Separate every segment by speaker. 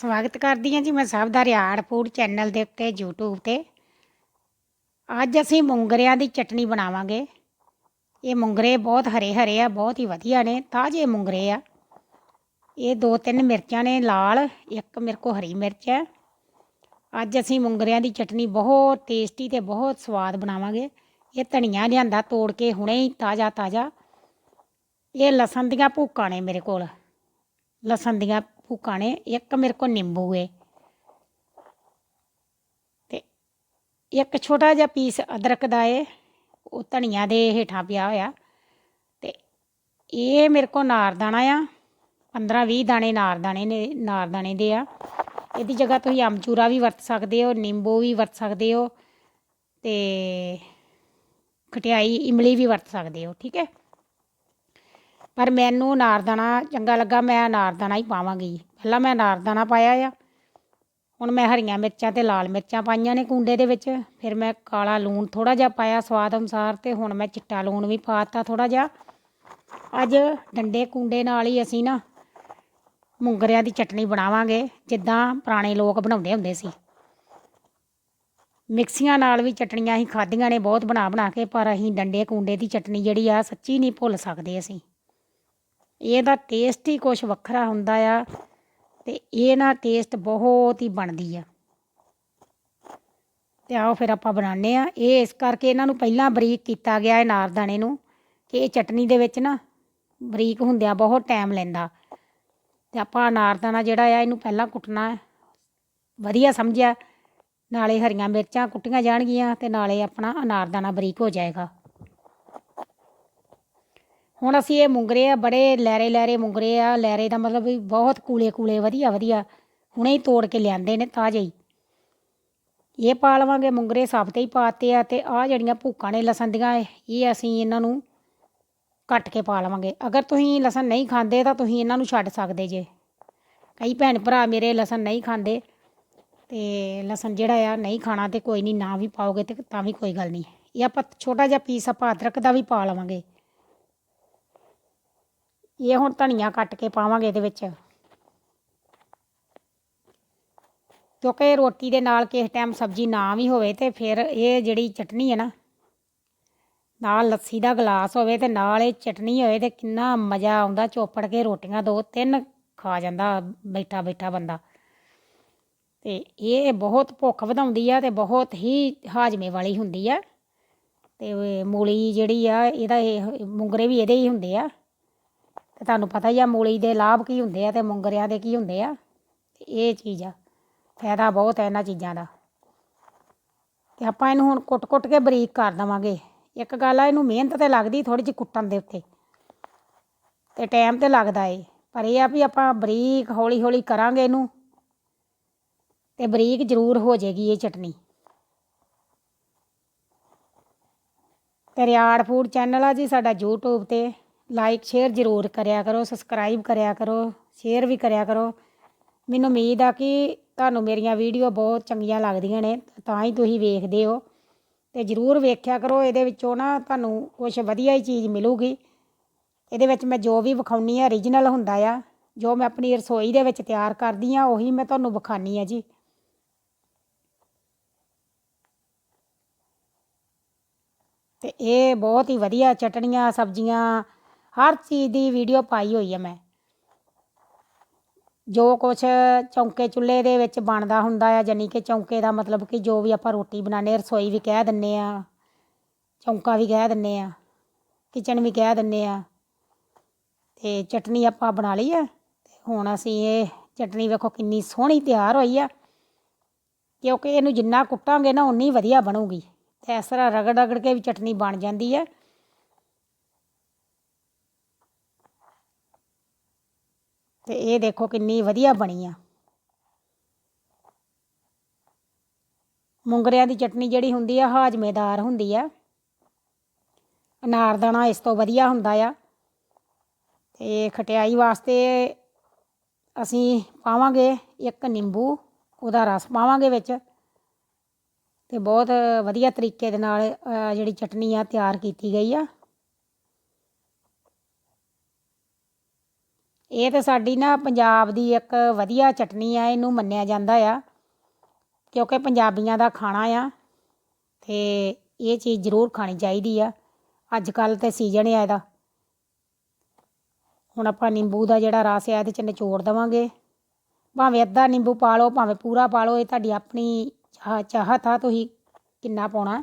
Speaker 1: ਸਵਾਗਤ ਕਰਦੀ ਹਾਂ ਜੀ ਮੈਂ ਸਭ ਦਾ ਰਿਆੜ ਫੂਡ ਚੈਨਲ ਦੇ ਉੱਤੇ, YouTube ਤੇ। ਅੱਜ ਅਸੀਂ ਮੂੰਗਰਿਆਂ ਦੀ ਚਟਨੀ ਬਣਾਵਾਂਗੇ। ਇਹ ਮੂੰਗਰੇ ਬਹੁਤ ਹਰੇ ਹਰੇ ਆ, ਬਹੁਤ ਹੀ ਵਧੀਆ ਨੇ, ਤਾਜ਼ੇ ਮੂੰਗਰੇ ਆ। ਇਹ ਦੋ ਤਿੰਨ ਮਿਰਚਾਂ ਨੇ, ਲਾਲ, ਇੱਕ ਮੇਰੇ ਕੋ ਹਰੀ ਮਿਰਚ ਹੈ। ਅੱਜ ਅਸੀਂ ਮੂੰਗਰਿਆਂ ਦੀ ਚਟਨੀ ਬਹੁਤ ਟੇਸਟੀ ਤੇ ਬਹੁਤ ਸਵਾਦ ਬਣਾਵਾਂਗੇ। ਇਹ ਧਨੀਆ ਲਿਆਂਦਾ, ਤੋੜ ਕੇ ਹੁਣੇ ਹੀ ਤਾਜ਼ਾ ਤਾਜ਼ਾ ਇਹ ਲਸਣ ਦੀਆਂ ਭੂਕਾਂ ਨੇ ਮੇਰੇ ਕੋਲ। ਲਸਣ ਦੀਆਂ ਭੂਕਾਂ ਨੇ ਇੱਕ ਮੇਰੇ ਕੋਲ ਨਿੰਬੂ ਏ। ਤੇ ਇੱਕ ਛੋਟਾ ਜਿਹਾ ਪੀਸ ਅਦਰਕ ਦਾ ਏ, ਉਹ ਧਨੀਆ ਦੇ ਹੇਠਾਂ ਪਿਆ ਹੋਇਆ। ਤੇ ਇਹ ਮੇਰੇ ਕੋਲ ਨਾਰਦਾਣਾ ਆ 15 20 ਦਾਣੇ ਨਾਰਦਾਣੇ ਨੇ ਨਾਰਦਾਣੇ ਦੇ ਆ। ਇਹਦੀ ਜਗ੍ਹਾ ਤੁਸੀਂ ਅਮਚੂਰਾ ਵੀ ਵਰਤ ਸਕਦੇ ਹੋ, ਨਿੰਬੂ ਵੀ ਵਰਤ ਸਕਦੇ ਹੋ, ਤੇ ਖਟਿਆਈ ਇਮਲੀ ਵੀ ਵਰਤ ਸਕਦੇ ਹੋ, ਠੀਕ ਹੈ? ਪਰ ਮੈਨੂੰ ਨਾਰਦਾਣਾ ਚੰਗਾ ਲੱਗਾ, ਮੈਂ ਨਾਰਦਾਣਾ ਹੀ ਪਾਵਾਂਗੀ। ਪਹਿਲਾਂ ਮੈਂ ਨਾਰਦਾਣਾ ਪਾਇਆ ਆ। ਹੁਣ ਮੈਂ ਹਰੀਆਂ ਮਿਰਚਾਂ ਤੇ ਲਾਲ ਮਿਰਚਾਂ ਪਾਈਆਂ ਨੇ ਕੁੰਡੇ ਦੇ ਵਿੱਚ। ਫਿਰ ਮੈਂ ਕਾਲਾ ਲੂਣ ਥੋੜਾ ਜਿਹਾ ਪਾਇਆ ਸਵਾਦ ਅਨੁਸਾਰ ਤੇ ਹੁਣ ਮੈਂ ਚਿੱਟਾ ਲੂਣ ਵੀ ਪਾਤਾ ਥੋੜਾ ਜਿਹਾ। ਅੱਜ ਡੰਡੇ ਕੁੰਡੇ ਨਾਲ ਹੀ ਅਸੀਂ ਨਾ ਮੂੰਗਰਿਆਂ ਦੀ ਚਟਨੀ ਬਣਾਵਾਂਗੇ, ਜਿੱਦਾਂ ਪੁਰਾਣੇ ਲੋਕ ਬਣਾਉਂਦੇ ਹੁੰਦੇ ਸੀ। ਮਿਕਸੀਆਂ ਨਾਲ ਵੀ ਚਟਣੀਆਂ ਅਸੀਂ ਖਾਧੀਆਂ ਨੇ ਬਹੁਤ ਬਣਾ ਬਣਾ ਕੇ, ਪਰ ਅਸੀਂ ਡੰਡੇ ਕੁੰਡੇ ਦੀ ਚਟਨੀ ਜਿਹੜੀ ਆ ਸੱਚੀ ਨਹੀਂ ਭੁੱਲ ਸਕਦੇ ਅਸੀਂ। ਇਹਦਾ ਟੇਸਟ ਹੀ ਕੁਝ ਵੱਖਰਾ ਹੁੰਦਾ ਆ। ਤੇ ਇਹ ਨਾ ਟੇਸਟ ਬਹੁਤ ਹੀ ਬਣਦੀ ਆ। ਤੇ ਆਓ ਫਿਰ ਆਪਾਂ ਬਣਾਉਂਦੇ ਆ ਇਹ ਇਸ ਕਰਕੇ ਇਹਨਾਂ ਨੂੰ ਪਹਿਲਾਂ ਬਰੀਕ ਕੀਤਾ ਗਿਆ ਹੈ ਨਾਰਦਾਣੇ ਨੂੰ ਕਿ ਇਹ ਚਟਨੀ ਦੇ ਵਿੱਚ ਨਾ ਬਰੀਕ ਹੁੰਦਿਆਂ ਬਹੁਤ ਟਾਈਮ ਲੈਂਦਾ। ਤੇ ਆਪਾਂ ਨਾਰਦਾਣਾ ਜਿਹੜਾ ਆ ਇਹਨੂੰ ਪਹਿਲਾਂ ਕੁੱਟਣਾ ਹੈ। ਵਧੀਆ ਸਮਝਿਆ। ਨਾਲੇ ਹਰੀਆਂ ਮਿਰਚਾਂ ਕੁੱਟੀਆਂ ਜਾਣਗੀਆਂ ਤੇ ਨਾਲੇ ਆਪਣਾ ਅਨਾਰਦਾਣਾ ਬਰੀਕ ਹੋ ਜਾਏਗਾ। ਹੁਣ ਅਸੀਂ ਇਹ ਮੁੰਗਰੇ ਆ, ਬੜੇ ਲੈਰੇ ਲੈਰੇ ਮੁੰਗਰੇ ਆ ਲੈਰੇ ਦਾ ਮਤਲਬ ਵੀ ਬਹੁਤ ਕੂਲੇ ਕੂਲੇ, ਵਧੀਆ ਵਧੀਆ। ਹੁਣੇ ਹੀ ਤੋੜ ਕੇ ਲਿਆਂਦੇ ਨੇ ਤਾਜ਼ੇ ਹੀ। ਇਹ ਪਾ ਲਵਾਂਗੇ, ਮੁੰਗਰੇ ਸਭ ਤੇ ਹੀ ਪਾਤੇ ਆ ਤੇ ਆ ਜਿਹੜੀਆਂ ਭੂਕਾਂ ਨੇ ਲਸਣ ਦੀਆਂ, ਇਹ ਅਸੀਂ ਇਹਨਾਂ ਨੂੰ ਕੱਟ ਕੇ ਪਾ ਲਵਾਂਗੇ। ਅਗਰ ਤੁਸੀਂ ਲਸਣ ਨਹੀਂ ਖਾਂਦੇ ਤਾਂ ਤੁਸੀਂ ਇਹਨਾਂ ਨੂੰ ਛੱਡ ਸਕਦੇ ਜੇ। ਕਈ ਭੈਣ ਭਰਾ ਮੇਰੇ ਲਸਣ ਨਹੀਂ ਖਾਂਦੇ ਤੇ ਲਸਣ ਜਿਹੜਾ ਆ ਨਹੀਂ ਖਾਣਾ ਤੇ ਕੋਈ ਨਹੀਂ, ਨਾ ਵੀ ਪਾਓਗੇ ਤੇ ਤਾਂ ਵੀ ਕੋਈ ਗੱਲ ਨਹੀਂ। ਇਹ ਆਪਾਂ ਛੋਟਾ ਜਿਹਾ ਪੀਸ ਆਪਾਂ ਅਦਰਕ ਦਾ ਵੀ ਪਾ ਲਵਾਂਗੇ। ਇਹ ਹੁਣ ਧਨੀਆ ਕੱਟ ਕੇ ਪਾਵਾਂਗੇ ਇਹਦੇ ਵਿੱਚ। ਕਿਉਂਕਿ ਰੋਟੀ ਦੇ ਨਾਲ ਕਿਸੇ ਟਾਈਮ ਸਬਜ਼ੀ ਨਾ ਵੀ ਹੋਵੇ ਤੇ ਫਿਰ ਇਹ ਜਿਹੜੀ ਚਟਨੀ ਹੈ ਨਾ, ਨਾਲ ਲੱਸੀ ਦਾ ਗਲਾਸ ਹੋਵੇ ਤੇ ਨਾਲ ਇਹ ਚਟਨੀ ਹੋਵੇ ਤੇ ਕਿੰਨਾ ਮਜ਼ਾ ਆਉਂਦਾ ਚੋਪੜ ਕੇ ਰੋਟੀਆਂ ਦੋ ਤਿੰਨ ਖਾ ਜਾਂਦਾ ਬੈਠਾ ਬੈਠਾ ਬੰਦਾ। ਤੇ ਇਹ ਬਹੁਤ ਭੁੱਖ ਵਧਾਉਂਦੀ ਆ ਤੇ ਬਹੁਤ ਹੀ ਹਾਜਮੇ ਵਾਲੀ ਹੁੰਦੀ ਆ। ਤੇ ਮੂਲੀ ਜਿਹੜੀ ਆ, ਇਹਦਾ ਇਹ ਮੁੰਗਰੇ ਵੀ ਇਹਦੇ ਹੀ ਹੁੰਦੇ ਆ। ਤੇ ਤੁਹਾਨੂੰ ਪਤਾ ਹੀ ਆ ਮੂਲੀ ਦੇ ਲਾਭ ਕੀ ਹੁੰਦੇ ਆ ਤੇ ਮੁੰਗਰਿਆਂ ਦੇ ਕੀ ਹੁੰਦੇ ਆ? ਤੇ ਇਹ ਚੀਜ਼ ਆ, ਫਾਇਦਾ ਬਹੁਤ ਹੈ ਇਹਨਾਂ ਚੀਜ਼ਾਂ ਦਾ। ਤੇ ਆਪਾਂ ਇਹਨੂੰ ਹੁਣ ਕੁੱਟ-ਕੁੱਟ ਕੇ ਬਰੀਕ ਕਰ ਦਵਾਂਗੇ। ਇੱਕ ਗੱਲ ਆ, ਇਹਨੂੰ ਮਿਹਨਤ ਤੇ ਲੱਗਦੀ ਥੋੜੀ ਜਿਹੀ ਕੁੱਟਣ ਦੇ ਉੱਤੇ। ਤੇ ਟਾਈਮ ਤੇ ਲੱਗਦਾ ਏ। ਪਰ ਇਹ ਆ ਵੀ ਆਪਾਂ ਬਰੀਕ ਹੌਲੀ-ਹੌਲੀ ਕਰਾਂਗੇ ਇਹਨੂੰ। ਤੇ ਬਰੀਕ ਜ਼ਰੂਰ ਹੋ ਜਾਏਗੀ ਇਹ ਚਟਨੀ। ਤੇ ਰਿਆੜ ਫੂਡ ਚੈਨਲ ਆ ਜੀ ਸਾਡਾ YouTube ਤੇ। ਲਾਈਕ ਸ਼ੇਅਰ ਜ਼ਰੂਰ ਕਰਿਆ ਕਰੋ ਸਬਸਕ੍ਰਾਈਬ ਕਰਿਆ ਕਰੋ ਸ਼ੇਅਰ ਵੀ ਕਰਿਆ ਕਰੋ। ਮੈਨੂੰ ਉਮੀਦ ਆ ਕਿ ਤੁਹਾਨੂੰ ਮੇਰੀਆਂ ਵੀਡੀਓ ਬਹੁਤ ਚੰਗੀਆਂ ਲੱਗਦੀਆਂ ਨੇ, ਤਾਂ ਹੀ ਤੁਸੀਂ ਵੇਖਦੇ ਹੋ। ਤੇ ਜ਼ਰੂਰ ਵੇਖਿਆ ਕਰੋ, ਇਹਦੇ ਵਿੱਚੋਂ ਨਾ ਤੁਹਾਨੂੰ ਕੁਝ ਵਧੀਆ ਹੀ ਚੀਜ਼ ਮਿਲੂਗੀ। ਇਹਦੇ ਵਿੱਚ ਮੈਂ ਜੋ ਵੀ ਵਿਖਾਉਣੀ ਆ origignal ਹੁੰਦਾ ਆ, ਜੋ ਮੈਂ ਆਪਣੀ ਰਸੋਈ ਦੇ ਵਿੱਚ ਤਿਆਰ ਕਰਦੀ ਆ, ਉਹੀ ਮੈਂ ਤੁਹਾਨੂੰ ਵਿਖਾਣੀ ਆ ਜੀ। ਤੇ ਇਹ ਬਹੁਤ ਹੀ ਵਧੀਆ ਚਟਣੀਆਂ, ਸਬਜ਼ੀਆਂ ਹਰ ਚੀਜ਼ ਦੀ ਵੀਡੀਓ ਪਾਈ ਹੋਈ ਹੈ ਮੈਂ। ਜੋ ਕੁਛ ਚੌਂਕੇ ਚੁੱਲ੍ਹੇ ਦੇ ਵਿੱਚ ਬਣਦਾ ਹੁੰਦਾ ਆ ਜਾਨੀ ਕਿ ਚੌਂਕੇ ਦਾ ਮਤਲਬ ਕਿ ਜੋ ਵੀ ਆਪਾਂ ਰੋਟੀ ਬਣਾਉਂਦੇ ਰਸੋਈ ਵੀ ਕਹਿ ਦਿੰਦੇ ਆ, ਚੌਂਕਾ ਵੀ ਕਹਿ ਦਿੰਦੇ ਆ ਕਿਚਨ ਵੀ ਕਹਿ ਦਿੰਦੇ ਆ, ਤੇ ਚਟਨੀ ਆਪਾਂ ਬਣਾ ਲਈ ਆ, ਤੇ ਹੁਣ ਅਸੀਂ ਇਹ ਚਟਨੀ ਵੇਖੋ ਕਿੰਨੀ ਸੋਹਣੀ ਤਿਆਰ ਹੋਈ ਆ, ਕਿਉਂਕਿ ਇਹਨੂੰ ਜਿੰਨਾ ਕੁੱਟਾਂਗੇ ਨਾ ਉਨੀ ਵਧੀਆ ਬਣੂਗੀ। ਤੇ ਇਸ ਤਰ੍ਹਾਂ ਰਗੜ ਰਗੜ ਕੇ ਵੀ ਚਟਨੀ ਬਣ ਜਾਂਦੀ ਹੈ ਤੇ ਇਹ ਦੇਖੋ ਕਿੰਨੀ ਵਧੀਆ ਬਣੀ ਆ। ਮੁੰਗਰਿਆਂ ਦੀ ਚਟਨੀ ਜਿਹੜੀ ਹੁੰਦੀ ਆ, ਹਾਜਮੇਦਾਰ ਹੁੰਦੀ ਆ। ਅਨਾਰਦਾਣਾ ਇਸ ਤੋਂ ਵਧੀਆ ਹੁੰਦਾ ਆ। ਤੇ ਖਟਿਆਈ ਵਾਸਤੇ ਅਸੀਂ ਪਾਵਾਂਗੇ ਇੱਕ ਨਿੰਬੂ, ਉਹਦਾ ਰਸ ਪਾਵਾਂਗੇ ਵਿੱਚ। ਤੇ ਬਹੁਤ ਵਧੀਆ ਤਰੀਕੇ ਦੇ ਨਾਲ ਜਿਹੜੀ ਚਟਨੀ ਆ ਤਿਆਰ ਕੀਤੀ ਗਈ ਆ। ਇਹ ਤਾਂ ਸਾਡੀ ਨਾ ਪੰਜਾਬ ਦੀ ਇੱਕ ਵਧੀਆ ਚਟਨੀ ਆ, ਇਹਨੂੰ ਮੰਨਿਆ ਜਾਂਦਾ ਆ, ਕਿਉਂਕਿ ਪੰਜਾਬੀਆਂ ਦਾ ਖਾਣਾ ਆ ਤੇ ਇਹ ਚੀਜ਼ ਜ਼ਰੂਰ ਖਾਣੀ ਚਾਹੀਦੀ ਆ। ਅੱਜ ਕੱਲ ਤੇ ਸੀਜ਼ਨ ਆ ਇਹਦਾ। ਹੁਣ ਆਪਾਂ ਨਿੰਬੂ ਦਾ ਜਿਹੜਾ ਰਸ ਆ, ਇਹਦੇ ਚ ਨਿਚੋੜ ਦੇਵਾਂਗੇ। ਭਾਵੇਂ ਅੱਧਾ ਨਿੰਬੂ ਪਾ ਲਓ, ਭਾਵੇਂ ਪੂਰਾ ਪਾ ਲਓ, ਇਹ ਤੁਹਾਡੀ ਆਪਣੀ ਚਾਹ ਚਾਹਤ ਆ ਤੁਸੀਂ ਕਿੰਨਾ ਪਾਉਣਾ।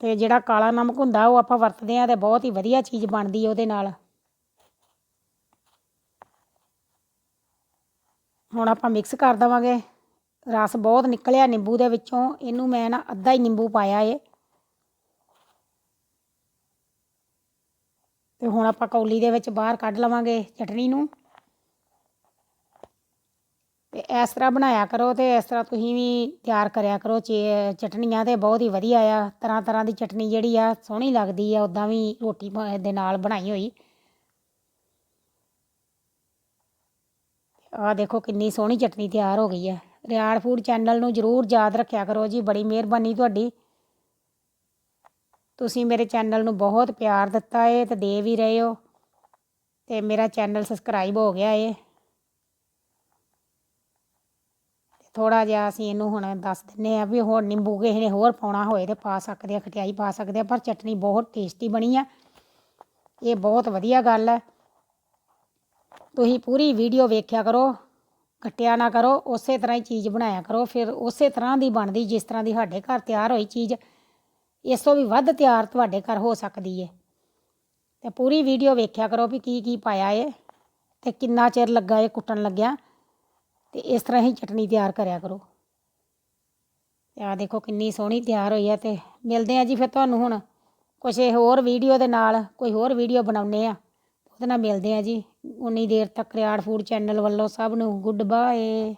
Speaker 1: ਤੇ ਜਿਹੜਾ ਕਾਲਾ ਨਮਕ ਹੁੰਦਾ, ਉਹ ਆਪਾਂ ਵਰਤਦੇ ਆ ਤੇ ਬਹੁਤ ਹੀ ਵਧੀਆ ਚੀਜ਼ ਬਣਦੀ ਉਹਦੇ ਨਾਲ। ਹੁਣ ਆਪਾਂ ਮਿਕਸ ਕਰ ਦੇਵਾਂਗੇ। ਰਸ ਬਹੁਤ ਨਿਕਲਿਆ ਨਿੰਬੂ ਦੇ ਵਿੱਚੋਂ। ਇਹਨੂੰ ਮੈਂ ਨਾ ਅੱਧਾ ਹੀ ਨਿੰਬੂ ਪਾਇਆ ਏ। ਤੇ ਹੁਣ ਆਪਾਂ ਕੌਲੀ ਦੇ ਵਿੱਚ ਬਾਹਰ ਕੱਢ ਲਵਾਂਗੇ ਚਟਨੀ ਨੂੰ। ਤੇ ਇਸ ਤਰ੍ਹਾਂ ਬਣਾਇਆ ਕਰੋ ਤੇ ਇਸ ਤਰ੍ਹਾਂ ਤੁਸੀਂ ਵੀ ਤਿਆਰ ਕਰਿਆ ਕਰੋ। ਚੇ- ਚਟਨੀਆਂ ਤੇ ਬਹੁਤ ਹੀ ਵਧੀਆ ਆ। ਤਰ੍ਹਾਂ ਤਰ੍ਹਾਂ ਦੀ ਚਟਨੀ ਜਿਹੜੀ ਆ, ਸੋਹਣੀ ਲੱਗਦੀ ਆ। ਉਦਾਂ ਵੀ ਰੋਟੀ ਦੇ ਨਾਲ ਬਣਾਈ ਹੋਈ। ਆਹ ਦੇਖੋ ਕਿੰਨੀ ਸੋਹਣੀ ਚਟਨੀ ਤਿਆਰ ਹੋ ਗਈ ਹੈ। ਰਿਆੜ ਫੂਡ ਚੈਨਲ ਨੂੰ ਜਰੂਰ ਯਾਦ ਰੱਖਿਆ ਕਰੋ ਜੀ, ਬੜੀ ਮਿਹਰਬਾਨੀ ਤੁਹਾਡੀ। ਤੁਸੀਂ ਮੇਰੇ ਚੈਨਲ ਨੂੰ ਬਹੁਤ ਪਿਆਰ ਦਿੱਤਾ ਏ ਤੇ ਦੇ ਵੀ ਰਹੇ ਹੋ ਤੇ ਮੇਰਾ ਚੈਨਲ ਸਬਸਕ੍ਰਾਈਬ ਹੋ ਗਿਆ ਏ। ਥੋੜਾ ਜਿਹਾ ਅਸੀਂ ਇਹਨੂੰ ਹੁਣ ਦੱਸ ਦਿੰਨੇ ਆ ਵੀ ਹੁਣ ਨਿੰਬੂ ਕਿਸੇ ਨੇ ਹੋਰ ਪਾਉਣਾ ਹੋਏ ਤੇ ਪਾ ਸਕਦੇ ਆ, ਖਟਿਆਈ ਪਾ ਸਕਦੇ ਆ, ਪਰ ਚਟਨੀ ਬਹੁਤ ਟੇਸਟੀ ਬਣੀ ਆ। ਇਹ ਬਹੁਤ ਵਧੀਆ ਗੱਲ ਹੈ। ਤੁਸੀਂ ਪੂਰੀ ਵੀਡੀਓ ਵੇਖਿਆ ਕਰੋ ਕੱਟਿਆ ਨਾ ਕਰੋ, ਉਸੇ ਤਰ੍ਹਾਂ ਹੀ ਚੀਜ਼ ਬਣਾਇਆ ਕਰੋ, ਫਿਰ ਉਸੇ ਤਰ੍ਹਾਂ ਦੀ ਬਣਦੀ, ਜਿਸ ਤਰ੍ਹਾਂ ਦੀ ਸਾਡੇ ਘਰ ਤਿਆਰ ਹੋਈ ਚੀਜ਼, ਇਸ ਤੋਂ ਵੀ ਵੱਧ ਤਿਆਰ ਤੁਹਾਡੇ ਘਰ ਹੋ ਸਕਦੀ ਹੈ ਤੇ ਪੂਰੀ ਵੀਡੀਓ ਵੇਖਿਆ ਕਰੋ ਵੀ ਕੀ ਕੀ ਪਾਇਆ ਏ, ਤੇ ਕਿੰਨਾ ਚਿਰ ਲੱਗਾ ਇਹ ਕੁੱਟਣ ਲੱਗਿਆ, ਤੇ ਇਸ ਤਰ੍ਹਾਂ ਹੀ ਚਟਨੀ ਤਿਆਰ ਕਰਿਆ ਕਰੋ। ਤੇ ਆ ਦੇਖੋ ਕਿੰਨੀ ਸੋਹਣੀ ਤਿਆਰ ਹੋਈ ਹੈ ਤੇ ਮਿਲਦੇ ਆ ਜੀ ਫਿਰ ਤੁਹਾਨੂੰ ਹੁਣ, ਕੁਛ ਹੋਰ ਵੀਡੀਓ ਦੇ ਨਾਲ, ਕੋਈ ਹੋਰ ਵੀਡੀਓ ਬਣਾਉਨੇ ਆ। ਉਹਦੇ ਨਾਲ ਮਿਲਦੇ ਆ ਜੀ। ਉਨੀ ਦੇਰ ਤੱਕ ਰਿਆੜ ਫੂਡ ਚੈਨਲ ਵੱਲੋਂ ਸਭ ਨੂੰ ਗੁੱਡ ਬਾਏ।